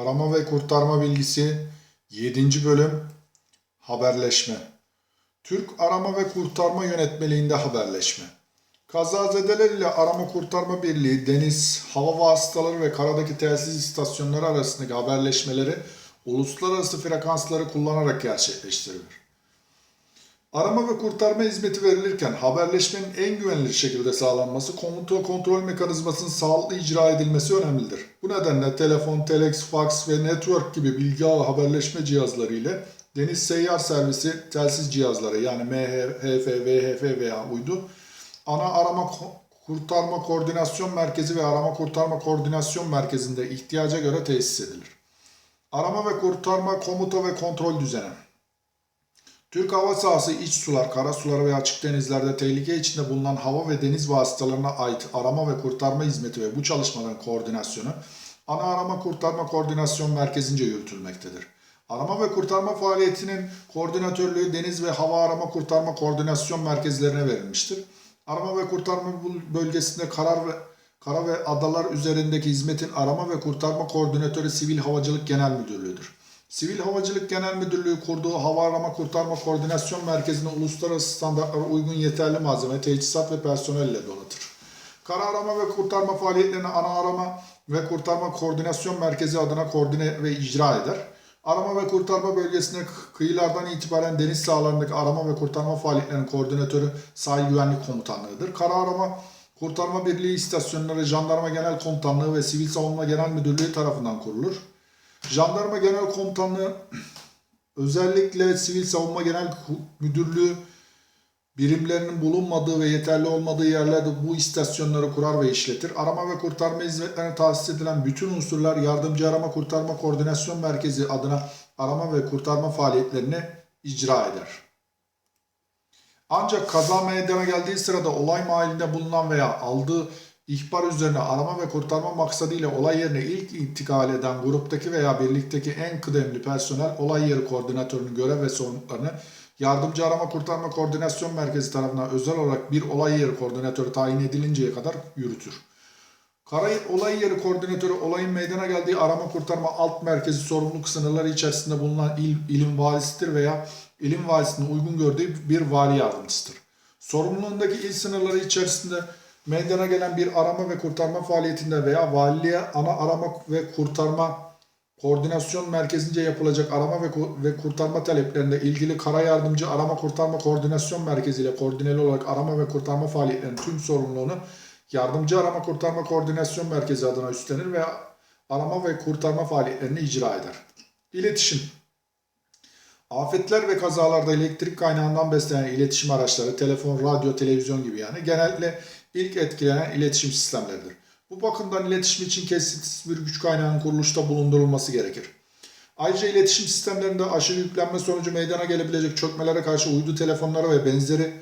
Arama ve kurtarma bilgisi 7. bölüm haberleşme. Türk Arama ve Kurtarma Yönetmeliğinde haberleşme. Kazazedeler ile Arama Kurtarma Birliği deniz, hava vasıtaları ve karadaki telsiz istasyonları arasındaki haberleşmeleri uluslararası frekansları kullanarak gerçekleştirilir. Arama ve kurtarma hizmeti verilirken haberleşmenin en güvenilir şekilde sağlanması, komuta kontrol mekanizmasının sağlıklı icra edilmesi önemlidir. Bu nedenle telefon, telex, fax ve network gibi bilgi ağı haberleşme cihazları ile deniz seyyar servisi telsiz cihazları yani MH, HF, VHF veya uydu ana arama kurtarma koordinasyon merkezi ve arama kurtarma koordinasyon merkezinde ihtiyaca göre tesis edilir. Arama ve kurtarma komuta ve kontrol düzeni. Türk hava sahası iç sular, kara sular ve açık denizlerde tehlike içinde bulunan hava ve deniz vasıtalarına ait arama ve kurtarma hizmeti ve bu çalışmaların koordinasyonu ana arama kurtarma koordinasyon merkezince yürütülmektedir. Arama ve kurtarma faaliyetinin koordinatörlüğü deniz ve hava arama kurtarma koordinasyon merkezlerine verilmiştir. Arama ve kurtarma bölgesinde karar ve kara ve adalar üzerindeki hizmetin arama ve kurtarma koordinatörü Sivil Havacılık Genel Müdürlüğü'dür. Sivil Havacılık Genel Müdürlüğü kurduğu Hava Arama Kurtarma Koordinasyon Merkezi'ne uluslararası standartlara uygun yeterli malzeme, teçhizat ve personel ile donatır. Kara arama ve kurtarma faaliyetlerini ana arama ve kurtarma koordinasyon merkezi adına koordine ve icra eder. Arama ve kurtarma bölgesinde kı- kıyılardan itibaren deniz sahalarındaki arama ve kurtarma faaliyetlerinin koordinatörü Sahil Güvenlik Komutanlığı'dır. Kara arama kurtarma birliği istasyonları Jandarma Genel Komutanlığı ve Sivil Savunma Genel Müdürlüğü tarafından kurulur. Jandarma Genel Komutanlığı özellikle Sivil Savunma Genel Müdürlüğü birimlerinin bulunmadığı ve yeterli olmadığı yerlerde bu istasyonları kurar ve işletir. Arama ve kurtarma hizmetlerine tahsis edilen bütün unsurlar Yardımcı Arama Kurtarma Koordinasyon Merkezi adına arama ve kurtarma faaliyetlerini icra eder. Ancak kaza meydana geldiği sırada olay mahallinde bulunan veya aldığı ihbar üzerine arama ve kurtarma maksadıyla olay yerine ilk intikal eden gruptaki veya birlikteki en kıdemli personel olay yeri koordinatörünün görev ve sorumluluklarını Yardımcı Arama Kurtarma Koordinasyon Merkezi tarafından özel olarak bir olay yeri koordinatörü tayin edilinceye kadar yürütür. Kara olay yeri koordinatörü olayın meydana geldiği arama kurtarma alt merkezi sorumluluk sınırları içerisinde bulunan il, ilin valisidir veya ilin valisinin uygun gördüğü bir vali yardımcısıdır. Sorumluluğundaki il sınırları içerisinde meydana gelen bir arama ve kurtarma faaliyetinde veya valiliğe ana arama ve kurtarma koordinasyon merkezince yapılacak arama ve, ve kurtarma taleplerinde ilgili kara yardımcı arama kurtarma koordinasyon merkezi ile koordineli olarak arama ve kurtarma faaliyetlerinin tüm sorumluluğunu yardımcı arama kurtarma koordinasyon merkezi adına üstlenir ve arama ve kurtarma faaliyetlerini icra eder. İletişim Afetler ve kazalarda elektrik kaynağından beslenen iletişim araçları, telefon, radyo, televizyon gibi yani genellikle ilk etkilenen iletişim sistemleridir. Bu bakımdan iletişim için kesintisiz bir güç kaynağının kuruluşta bulundurulması gerekir. Ayrıca iletişim sistemlerinde aşırı yüklenme sonucu meydana gelebilecek çökmelere karşı uydu telefonları ve benzeri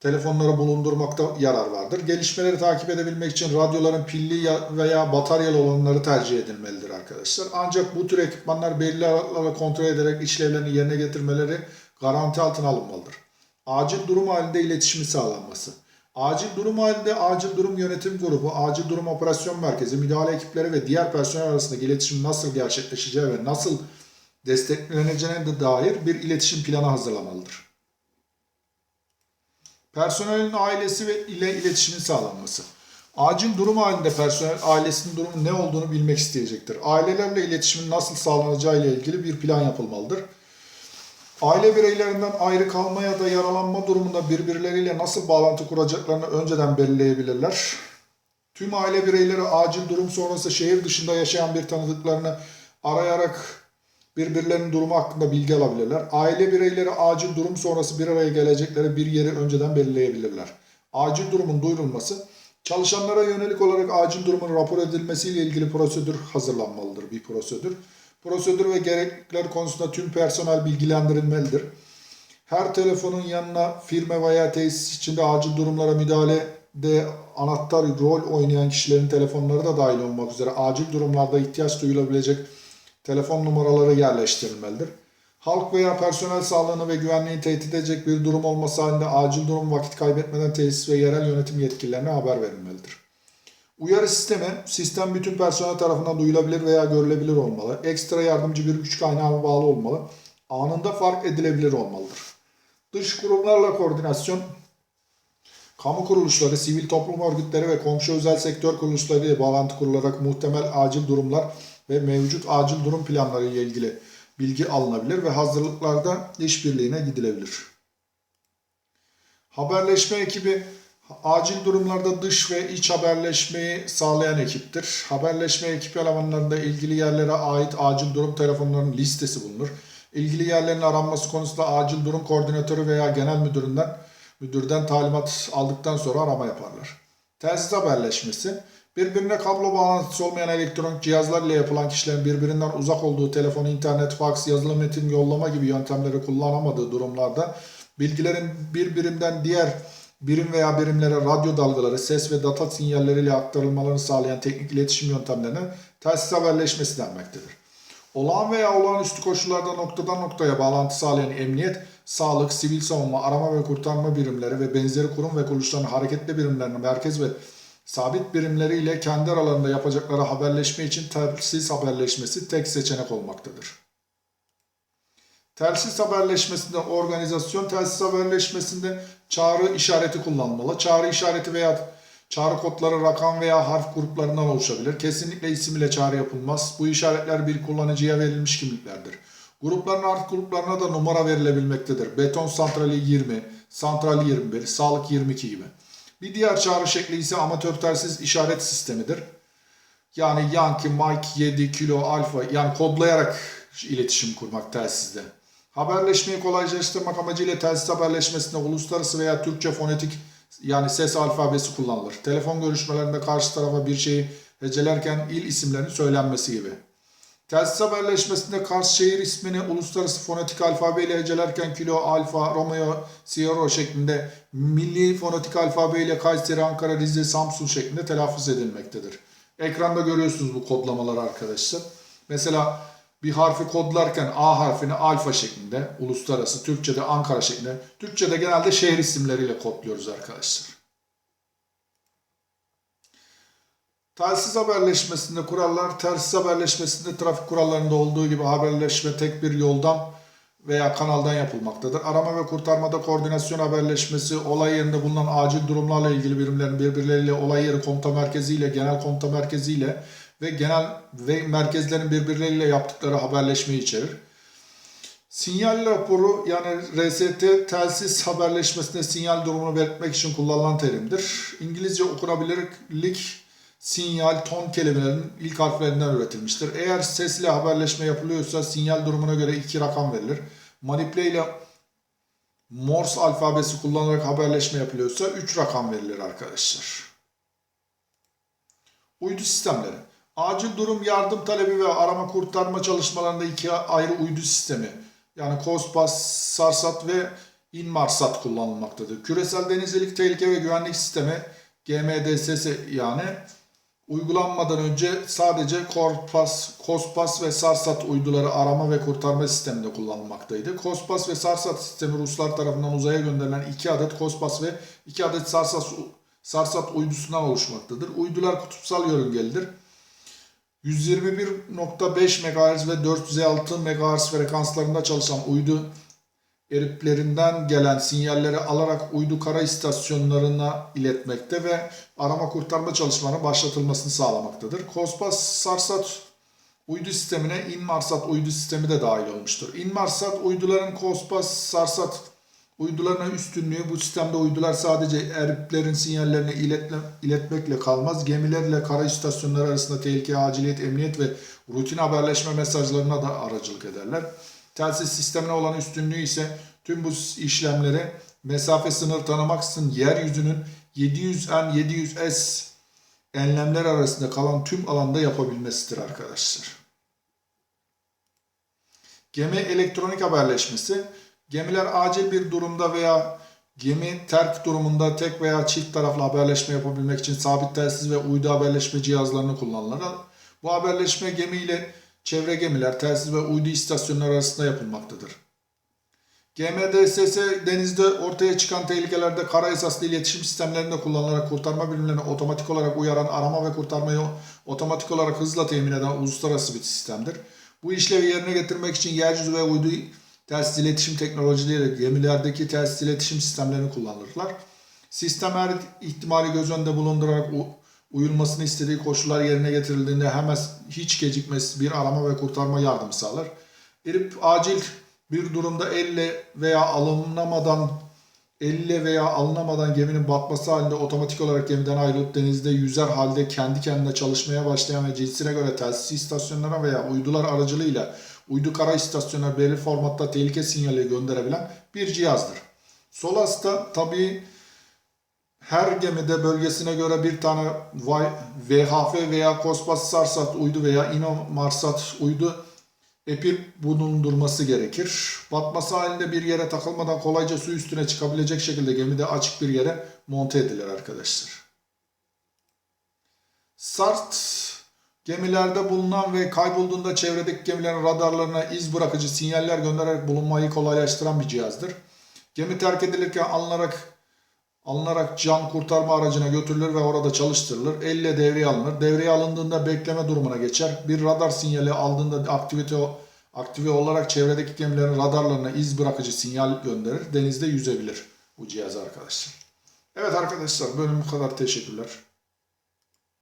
telefonları bulundurmakta yarar vardır. Gelişmeleri takip edebilmek için radyoların pilli ya- veya bataryalı olanları tercih edilmelidir arkadaşlar. Ancak bu tür ekipmanlar belirli aralıklarla kontrol ederek işlevlerini yerine getirmeleri garanti altına alınmalıdır. Acil durum halinde iletişimi sağlanması. Acil durum halinde acil durum yönetim grubu, acil durum operasyon merkezi, müdahale ekipleri ve diğer personel arasındaki iletişim nasıl gerçekleşeceği ve nasıl destekleneceğine de dair bir iletişim planı hazırlamalıdır. Personelin ailesi ve ile iletişimin sağlanması. Acil durum halinde personel ailesinin durumu ne olduğunu bilmek isteyecektir. Ailelerle iletişimin nasıl sağlanacağı ile ilgili bir plan yapılmalıdır. Aile bireylerinden ayrı kalma ya da yaralanma durumunda birbirleriyle nasıl bağlantı kuracaklarını önceden belirleyebilirler. Tüm aile bireyleri acil durum sonrası şehir dışında yaşayan bir tanıdıklarını arayarak birbirlerinin durumu hakkında bilgi alabilirler. Aile bireyleri acil durum sonrası bir araya gelecekleri bir yeri önceden belirleyebilirler. Acil durumun duyurulması, çalışanlara yönelik olarak acil durumun rapor edilmesiyle ilgili prosedür hazırlanmalıdır bir prosedür. Prosedür ve gereklilikler konusunda tüm personel bilgilendirilmelidir. Her telefonun yanına firma veya tesis içinde acil durumlara müdahalede anahtar rol oynayan kişilerin telefonları da dahil olmak üzere acil durumlarda ihtiyaç duyulabilecek telefon numaraları yerleştirilmelidir. Halk veya personel sağlığını ve güvenliğini tehdit edecek bir durum olması halinde acil durum vakit kaybetmeden tesis ve yerel yönetim yetkililerine haber verilmelidir. Uyarı sistemi, sistem bütün personel tarafından duyulabilir veya görülebilir olmalı. Ekstra yardımcı bir güç kaynağına bağlı olmalı. Anında fark edilebilir olmalıdır. Dış kurumlarla koordinasyon, kamu kuruluşları, sivil toplum örgütleri ve komşu özel sektör kuruluşları ile bağlantı kurularak muhtemel acil durumlar ve mevcut acil durum planları ile ilgili bilgi alınabilir ve hazırlıklarda işbirliğine gidilebilir. Haberleşme ekibi acil durumlarda dış ve iç haberleşmeyi sağlayan ekiptir. Haberleşme ekip elemanlarında ilgili yerlere ait acil durum telefonlarının listesi bulunur. İlgili yerlerin aranması konusunda acil durum koordinatörü veya genel müdüründen müdürden talimat aldıktan sonra arama yaparlar. Telsiz haberleşmesi birbirine kablo bağlantısı olmayan elektronik cihazlar ile yapılan kişilerin birbirinden uzak olduğu telefon, internet, faks, yazılı metin yollama gibi yöntemleri kullanamadığı durumlarda bilgilerin bir birimden diğer birim veya birimlere radyo dalgaları, ses ve data sinyalleriyle aktarılmalarını sağlayan teknik iletişim yöntemlerine telsiz haberleşmesi denmektedir. Olağan veya olağanüstü koşullarda noktadan noktaya bağlantı sağlayan emniyet, sağlık, sivil savunma, arama ve kurtarma birimleri ve benzeri kurum ve kuruluşların hareketli birimlerinin merkez ve sabit birimleriyle kendi aralarında yapacakları haberleşme için telsiz haberleşmesi tek seçenek olmaktadır. Telsiz haberleşmesinde organizasyon telsiz haberleşmesinde çağrı işareti kullanmalı. Çağrı işareti veya çağrı kodları rakam veya harf gruplarından oluşabilir. Kesinlikle isim ile çağrı yapılmaz. Bu işaretler bir kullanıcıya verilmiş kimliklerdir. Grupların artı gruplarına da numara verilebilmektedir. Beton santrali 20, santral 21, sağlık 22 gibi. Bir diğer çağrı şekli ise amatör telsiz işaret sistemidir. Yani Yankee, Mike 7, Kilo, Alfa yani kodlayarak iletişim kurmak telsizde. Haberleşmeyi kolaylaştırmak amacıyla telsiz haberleşmesinde uluslararası veya Türkçe fonetik yani ses alfabesi kullanılır. Telefon görüşmelerinde karşı tarafa bir şeyi hecelerken il isimlerinin söylenmesi gibi. Telsiz haberleşmesinde Kars şehir ismini uluslararası fonetik alfabeyle hecelerken Kilo, Alfa, Romeo, Sierra şeklinde milli fonetik alfabeyle Kayseri, Ankara, Rize, Samsun şeklinde telaffuz edilmektedir. Ekranda görüyorsunuz bu kodlamaları arkadaşlar. Mesela bir harfi kodlarken A harfini alfa şeklinde, uluslararası, Türkçe'de Ankara şeklinde, Türkçe'de genelde şehir isimleriyle kodluyoruz arkadaşlar. Telsiz haberleşmesinde kurallar, telsiz haberleşmesinde trafik kurallarında olduğu gibi haberleşme tek bir yoldan veya kanaldan yapılmaktadır. Arama ve kurtarmada koordinasyon haberleşmesi, olay yerinde bulunan acil durumlarla ilgili birimlerin birbirleriyle olay yeri komuta merkeziyle, genel komuta merkeziyle ve genel ve merkezlerin birbirleriyle yaptıkları haberleşmeyi içerir. Sinyal raporu yani RST telsiz haberleşmesinde sinyal durumunu belirtmek için kullanılan terimdir. İngilizce okunabilirlik sinyal, ton kelimelerinin ilk harflerinden üretilmiştir. Eğer sesle haberleşme yapılıyorsa sinyal durumuna göre iki rakam verilir. Manipüle ile Morse alfabesi kullanarak haberleşme yapılıyorsa 3 rakam verilir arkadaşlar. Uydu sistemleri. Acil durum yardım talebi ve arama kurtarma çalışmalarında iki ayrı uydu sistemi yani COSPAS, SARSAT ve INMARSAT kullanılmaktadır. Küresel denizcilik tehlike ve güvenlik sistemi GMDSS yani uygulanmadan önce sadece COSPAS, COSPAS ve SARSAT uyduları arama ve kurtarma sisteminde kullanılmaktaydı. COSPAS ve SARSAT sistemi Ruslar tarafından uzaya gönderilen 2 adet COSPAS ve 2 adet SARSAT, SARSAT uydusundan oluşmaktadır. Uydular kutupsal yörüngelidir. 121.5 MHz ve 406 MHz frekanslarında çalışan uydu eriplerinden gelen sinyalleri alarak uydu kara istasyonlarına iletmekte ve arama kurtarma çalışmalarının başlatılmasını sağlamaktadır. COSPAS Sarsat uydu sistemine Inmarsat uydu sistemi de dahil olmuştur. Inmarsat uyduların COSPAS Sarsat Uyduların üstünlüğü bu sistemde uydular sadece eriplerin sinyallerini iletle, iletmekle kalmaz. Gemilerle kara istasyonları arasında tehlike, aciliyet, emniyet ve rutin haberleşme mesajlarına da aracılık ederler. Telsiz sistemine olan üstünlüğü ise tüm bu işlemleri mesafe sınır tanımaksızın yeryüzünün 700N-700S enlemler arasında kalan tüm alanda yapabilmesidir arkadaşlar. Gemi elektronik haberleşmesi Gemiler acil bir durumda veya gemi terk durumunda tek veya çift taraflı haberleşme yapabilmek için sabit telsiz ve uydu haberleşme cihazlarını kullanırlar. Bu haberleşme gemi ile çevre gemiler, telsiz ve uydu istasyonları arasında yapılmaktadır. GMDSS denizde ortaya çıkan tehlikelerde kara esaslı iletişim sistemlerinde kullanılarak kurtarma birimlerine otomatik olarak uyaran arama ve kurtarmayı otomatik olarak hızla temin eden uluslararası bir sistemdir. Bu işlevi yerine getirmek için yeryüzü ve uydu telsiz iletişim teknolojileri gemilerdeki telsiz iletişim sistemlerini kullanırlar. Sistem her ihtimali göz önünde bulundurarak uyulmasını istediği koşullar yerine getirildiğinde hemen hiç gecikmesiz bir arama ve kurtarma yardımı sağlar. Erip acil bir durumda elle veya alınamadan elle veya alınamadan geminin batması halinde otomatik olarak gemiden ayrılıp denizde yüzer halde kendi kendine çalışmaya başlayan ve cinsine göre telsiz istasyonlara veya uydular aracılığıyla uydu kara istasyonuna belirli formatta tehlike sinyali gönderebilen bir cihazdır. Solas da tabii her gemide bölgesine göre bir tane VHF veya Kospas Sarsat uydu veya Inomarsat uydu epip bulundurması gerekir. Batması halinde bir yere takılmadan kolayca su üstüne çıkabilecek şekilde gemide açık bir yere monte edilir arkadaşlar. SART gemilerde bulunan ve kaybolduğunda çevredeki gemilerin radarlarına iz bırakıcı sinyaller göndererek bulunmayı kolaylaştıran bir cihazdır. Gemi terk edilirken alınarak alınarak can kurtarma aracına götürülür ve orada çalıştırılır. Elle devreye alınır. Devreye alındığında bekleme durumuna geçer. Bir radar sinyali aldığında aktivite aktive olarak çevredeki gemilerin radarlarına iz bırakıcı sinyal gönderir. Denizde yüzebilir bu cihaz arkadaşlar. Evet arkadaşlar bölüm bu kadar. Teşekkürler.